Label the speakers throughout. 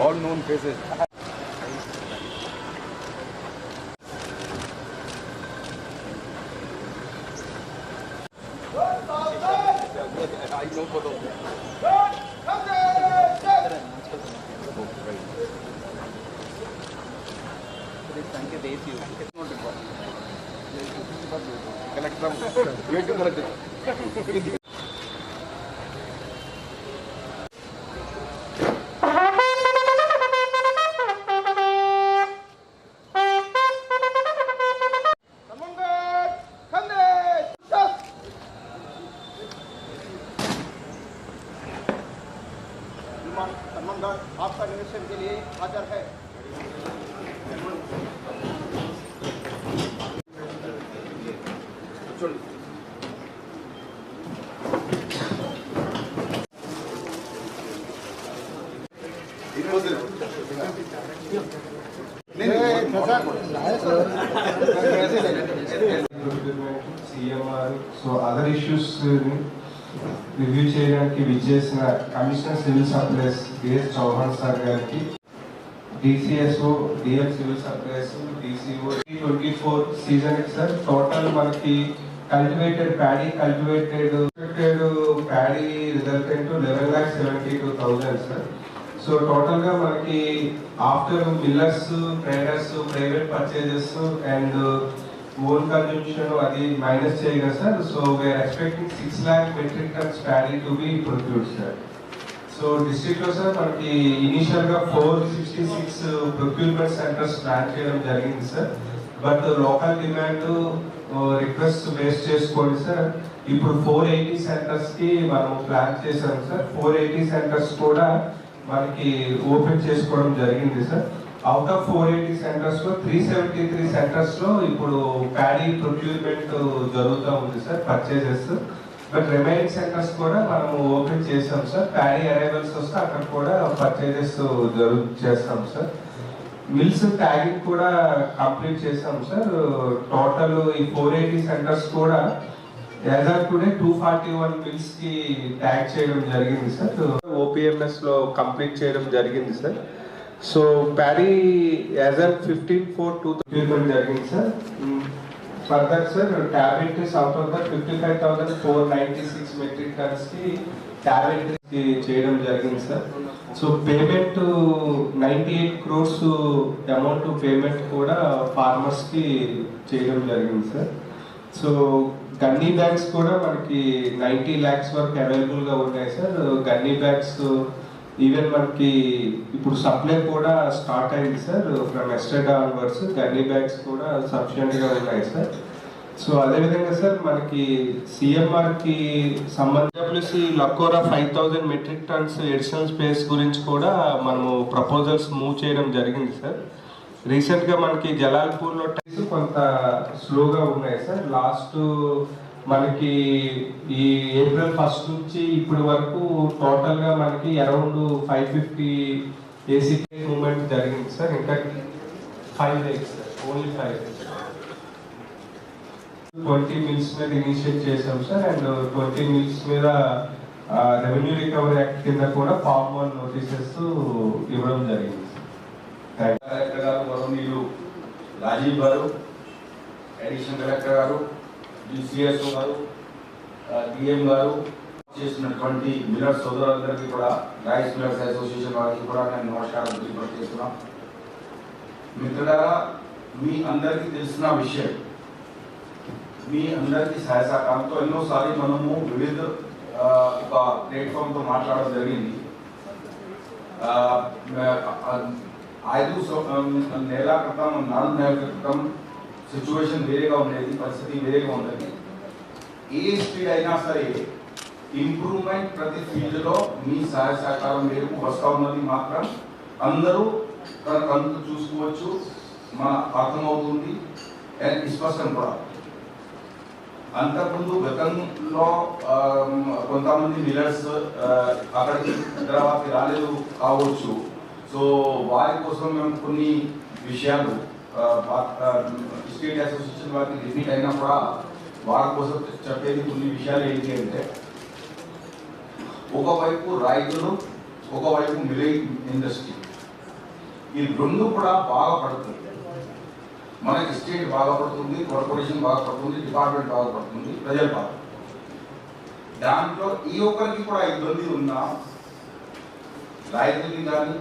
Speaker 1: All known faces. I know for the Collector.
Speaker 2: CMR so other issues review చేయడానికి విచ్చేసిన commissioner civil supplies DS Chauhan sir గారికి DCSO DL civil supplies DCO twenty four season sir total మనకి cultivated paddy cultivated paddy resultant eleven lakh seventy two thousand sir so టోటల్గా మనకి after millers traders private purchases and own consumption అది minus చేయగా sir so we are expecting six lakh metric tons paddy to be procured sir so డిస్ట్రిక్ట్లో sir మనకి ఇనిషియల్గా four sixty six procurement centres plan చేయడం జరిగింది sir but local demand request base చేసుకోండి sir ఇప్పుడు four eighty సెంటర్స్కి మనం plan చేసాం సార్ ఫోర్ ఎయిటీ సెంటర్స్ కూడా మనకి ఓపెన్ చేసుకోవడం జరిగింది sir out of four eighty సెంటర్స్లో త్రీ సెవెంటీ త్రీ సెంటర్స్లో ఇప్పుడు ప్యాడీ ప్రొక్యూర్మెంట్ జరుగుతూ ఉంది sir purchases but remaining centres కూడా మనం ఓపెన్ చేసాం సార్. ప్యాడీ అరైవల్స్ వస్తే అక్కడ కూడా పర్చేజెస్ జరుగు చేస్తాం సార్. మిల్స్ ట్యాగింగ్ కూడా కంప్లీట్ చేసాం సార్. టోటల్ ఈ ఫోర్ ఎయిటీ సెంటర్స్ కూడా as of today two forty one మిల్స్కి tag చేయడం జరిగింది సార్. ఓపీఎంఎస్లో కంప్లీట్ చేయడం జరిగింది sir. So paddy as of fifteen four two జరిగింది sir further sir tablet out of the fifty five thousand four ninety six metric టన్స్కి tablet చేయడం జరిగింది sir so payment ninety eight crores amount payment కూడా ఫార్మర్స్కి చేయడం జరిగింది sir so gunny bags కూడా మనకి ninety lakhs వరకు అవైలబుల్గా ఉన్నాయి సార్ గన్నీ బ్యాగ్స్ ఈవెన్ మనకి ఇప్పుడు సప్లై కూడా స్టార్ట్ అయింది sir from yesterday onwards gunny bags కూడా సఫిషియెంట్గా ఉన్నాయి సార్ సో అదేవిధంగా సార్ మనకి సిఎంఆర్కి సంబంధించి లక్కోరా five thousand metric tons additional space గురించి కూడా మనము ప్రపోజల్స్ మూవ్ చేయడం జరిగింది సార్ రీసెంట్గా మనకి జలాల్పూర్లో కొంత స్లోగా ఉన్నాయి సార్ లాస్ట్ మనకి ఈ ఏప్రిల్ ఫస్ట్ నుంచి ఇప్పటి వరకు టోటల్గా మనకి around five fifty AC moment జరిగింది సార్ ఇంకా five days sir only five days twenty mills మీద ఇనిషియేట్ చేసాం సార్ అండ్ ట్వంటీ మిల్స్ మీద రెవెన్యూ రికవరీ యాక్ట్ కింద కూడా ఫామ్ వన్ నోటీసెస్ ఇవ్వడం జరిగింది సార్
Speaker 3: కలెక్టర్ గారు గౌరవనీయులు రాజీవ్ గారు అడిషనల్ కలెక్టర్ గారు డిసిఎస్ గారు డిఎం గారు చేసినటువంటి మిల్లర్ సోదరులందరికీ కూడా రైస్ మిల్లర్స్ అసోసియేషన్ వారికి కూడా నేను నమస్కారం తెలియపరు చేస్తున్నాం మిత్రులారా మీ అందరికీ తెలిసిన విషయం మీ అందరికీ సహాయ సహకారంతో ఎన్నోసార్లు మనము వివిధ ఒక ప్లాట్ఫామ్తో మాట్లాడడం జరిగింది. ఐదు నెల క్రితం నాలుగు నెలల క్రితం సిచ్యువేషన్ వేరేగా ఉండేది పరిస్థితి వేరేగా ఉండేది. ఏ స్పీడ్ అయినా సరే ఇంప్రూవ్మెంట్ ప్రతి ఫీల్డ్లో మీ సహాయ సహకారం మేరకు వస్తూ ఉన్నది మాత్రం అందరూ తన కంతు చూసుకోవచ్చు మన అర్థమవుతుంది అండ్ స్పష్టం కూడా. అంతకుముందు గతంలో కొంతమంది మిల్లర్స్ అక్కడికి హైదరాబాద్కి రాలేదు కావచ్చు. సో వారి కోసం మేము కొన్ని విషయాలు స్టేట్ అసోసియేషన్ వారికి రిపీట్ అయినా కూడా వారి కోసం చెప్పేది కొన్ని విషయాలు ఏంటి అంటే ఒకవైపు రైతులు ఒకవైపు మిలై ఇండస్ట్రీ. ఈ రెండు కూడా బాగా పడుతుంది మనకి స్టేట్ బాగా పడుతుంది కార్పొరేషన్ బాగా పడుతుంది డిపార్ట్మెంట్ బాగా పడుతుంది ప్రజలు బాగా దాంట్లో ఈ ఒక్కరికి కూడా ఇబ్బంది ఉన్నా రైతులకి కానీ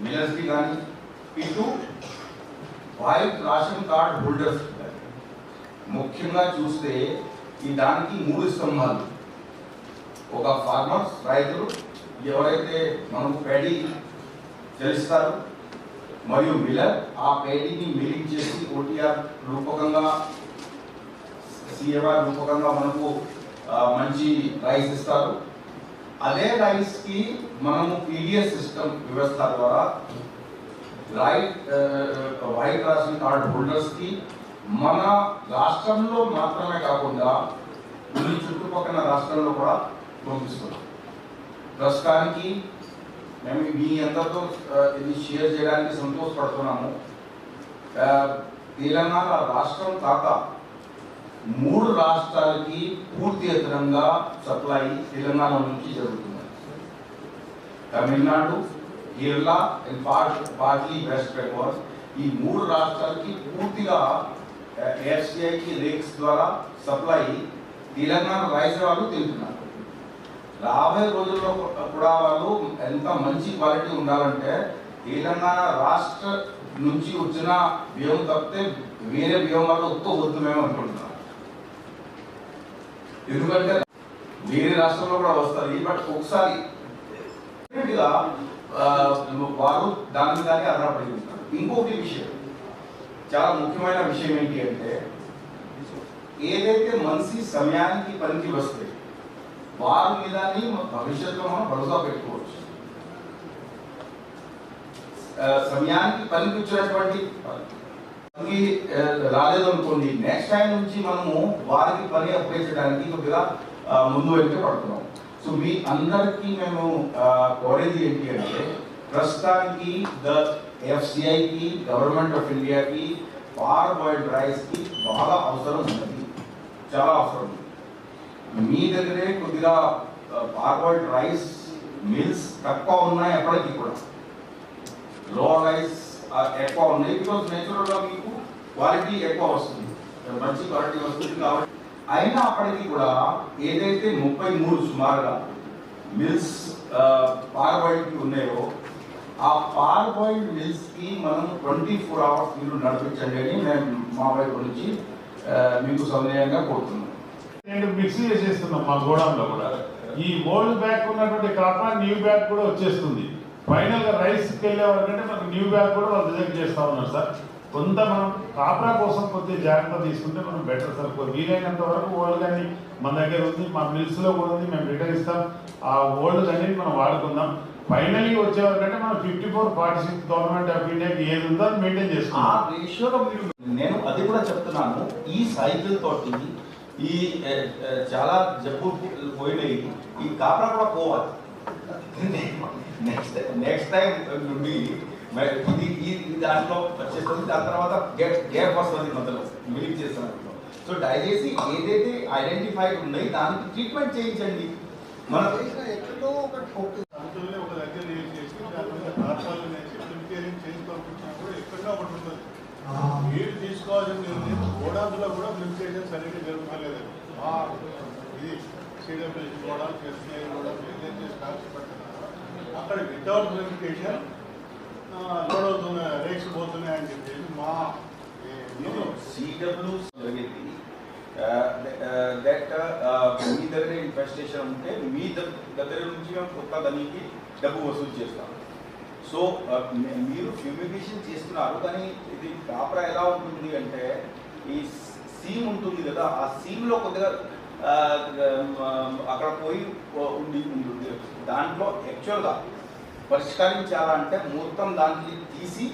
Speaker 3: మిల్లర్స్కి కానీ ఇటు వైట్ రేషన్ కార్డ్ హోల్డర్స్ ముఖ్యంగా చూస్తే ఈ దానికి మూడు స్తంభాలు. ఒక ఫార్మర్స్ రైతులు ఎవరైతే మనకు పేడీ తెలుస్తారు మరియు మిల్లర్ ఆ పేడీని మిలింగ్ చేసి ఓటీఆర్ రూపకంగా సిఏఆర్ రూపకంగా మనకు మంచి రైస్ ఇస్తారు. అదే రైస్కి మనము పీడిఎస్ సిస్టమ్ వ్యవస్థ ద్వారా రైట్ వైట్ రేషన్ కార్డ్ హోల్డర్స్కి మన రాష్ట్రంలో మాత్రమే కాకుండా ఈ చుట్టుపక్కల రాష్ట్రాల్లో కూడా పంపిస్తున్నాం. ప్రస్తుతానికి మేము మీ అందరితో ఇది షేర్ చేయడానికి సంతోషపడుతున్నాము. తెలంగాణ రాష్ట్రం కాక మూడు రాష్ట్రాలకి పూర్తి ఎత్తరంగా సప్లై తెలంగాణ నుంచి జరుగుతుంది. Tamil Nadu Kerala and part partly West Bengal ఈ మూడు రాష్ట్రాలకి పూర్తిగా ఎఫ్సిఐకి రేక్స్ ద్వారా సప్లై తెలంగాణ రైస్ వాళ్ళు తింటున్నారు. రాబోయే రోజుల్లో కూడా వాళ్ళు ఎంత మంచి క్వాలిటీ ఉండాలంటే తెలంగాణ రాష్ట్ర నుంచి వచ్చిన బియ్యం తప్పితే వేరే బియ్యం వల్ల ఒక్క వద్దు మేము అనుకుంటున్నాం ఎందుకంటే వేరే రాష్ట్రంలో కూడా వస్తారు బట్ ఒకసారి వారు దాని మీదనే ఆధారపడి ఉంటారు. ఇంకొక విషయం. చాలా ముఖ్యమైన విషయం ఏంటి అంటే ఏదైతే మనిషి సమయానికి పనికి వస్తే వారి మీదని భవిష్యత్తులో మనం భరోసా పెట్టుకోవచ్చు. ఆ, సమయానికి పనికి వచ్చినటువంటి పనికి ఆ, రాలేదు అనుకోండి నెక్స్ట్ టైం నుంచి మనము వారికి పని అప్పగించడానికి కొద్దిగా ఆ, ముందు వెళ్తే పడుతున్నాం. సో మీ అందరికీ మేము ఆ, కోరేది ఏంటి అంటే ప్రస్తుతానికి ద ఎఫ్సిఐకి గవర్నమెంట్ ఆఫ్ ఇండియాకి పార్ బాయిల్డ్ రైస్కి బాగా అవసరం ఉన్నది. చాలా అవసరం ఉంది. మీ దగ్గరే కొద్దిగా పార్వర్డ్ రైస్ మిల్స్ తక్కువ ఉన్నాయి ఎప్పటికీ కూడా? లో రైస్ ఎక్కువ ఉన్నాయి. బికాస్ నేచురల్గా మీకు క్వాలిటీ ఎక్కువ వస్తుంది. మంచి క్వాలిటీ వస్తుంది కాబట్టి అయినా అప్పటికి కూడా ఏదైతే ముప్పై మూడు సుమారుగా మిల్స్ పార్బాయిల్డ్కి ఉన్నాయో ఆ పార్బాయిల్డ్ మిల్స్కి మనం ట్వంటీ ఫోర్ అవర్స్ మీరు నడిపించండి అని మేము మా వైపు నుంచి మీకు సమయంగా కోరుతున్నాం.
Speaker 4: నేను మిక్సీ చేసేస్తున్నాం మా గోడంలో కూడా. ఈ ఓల్డ్ బ్యాగ్ ఉన్నటువంటి కాపా న్యూ బ్యాగ్ కూడా వచ్చేస్తుంది. ఫైనల్గా రైస్ వెళ్ళే మనకు న్యూ బ్యాగ్ కూడా వాళ్ళు రిజెక్ట్ చేస్తా ఉన్నారు సార్. కొంత మనం కాపరా కోసం కొద్దిగా జాగ్రత్త తీసుకుంటే మనం బెటర్ సార్. వీలైనంత వరకు ఓల్డ్ కానీ మన దగ్గర ఉంది మా మిల్స్లో కూడా ఉంది మేము రిటర్న్ ఇస్తాం. ఆ ఓల్డ్ అనేది మనం వాడుకుందాం. ఫైనలీ వచ్చేవరకంటే మనం fifty four forty six government of ఇండియాకి ఏది ఉందో అది మెయింటైన్
Speaker 3: ఆ రేషియోలో మీరు నేను అది కూడా చెప్తున్నాను. ఈ సైకిల్ తోటి ఈ చాలా జబ్బు పోయినాయి. ఈ కాపరా కూడా పోవాలి. నెక్స్ట్ నెక్స్ట్ టైం నుండి ఇది ఈ దాంట్లో వచ్చేస్తుంది. దాని తర్వాత గ్యాప్ గ్యాప్ వస్తుంది మధ్యలో మిలిక్ చేస్తున్నప్పుడు సో దయచేసి ఏదైతే ఐడెంటిఫైడ్ ఉన్నాయి దానికి ట్రీట్మెంట్ చేయించండి. మన
Speaker 5: ఎక్కడో
Speaker 4: అందులోనే ఒక దగ్గర మీరు తీసుకోవాల్సింది ఏంటి గోడాంలో కూడా ప్రిపరేషన్ సరిగ్గా జరుగుతలేదు ఆ, ఇది సిడబ్ల్యూసి గోడాలు ఎస్బీఐ గోడాలు ఏదైతే స్టాక్స్ పడుతున్నారో అక్కడ వితౌట్ వెరిఫికేషన్ చెప్పేసి మా
Speaker 3: సిడబ్ల్యూ జరిగింది. దట్ మీ దగ్గర ఇన్వెస్టేషన్ ఉంటే మీ దగ్- దగ్గర నుంచి మేము కొత్త దానికి డబ్బు వసూలు చేస్తాం. సో మీరు ఫ్యూమిగేషన్ చేస్తున్నారు కానీ ఇది కాపరా ఎలా ఉంటుంది అంటే ఈ సీమ్ ఉంటుంది కదా ఆ సీమ్లో కొద్దిగా అక్కడ పోయి ఉండి ఉంటుంది దాంట్లో యాక్చువల్గా పరిష్కరించాలంటే ముహూర్తం దాంట్లో తీసి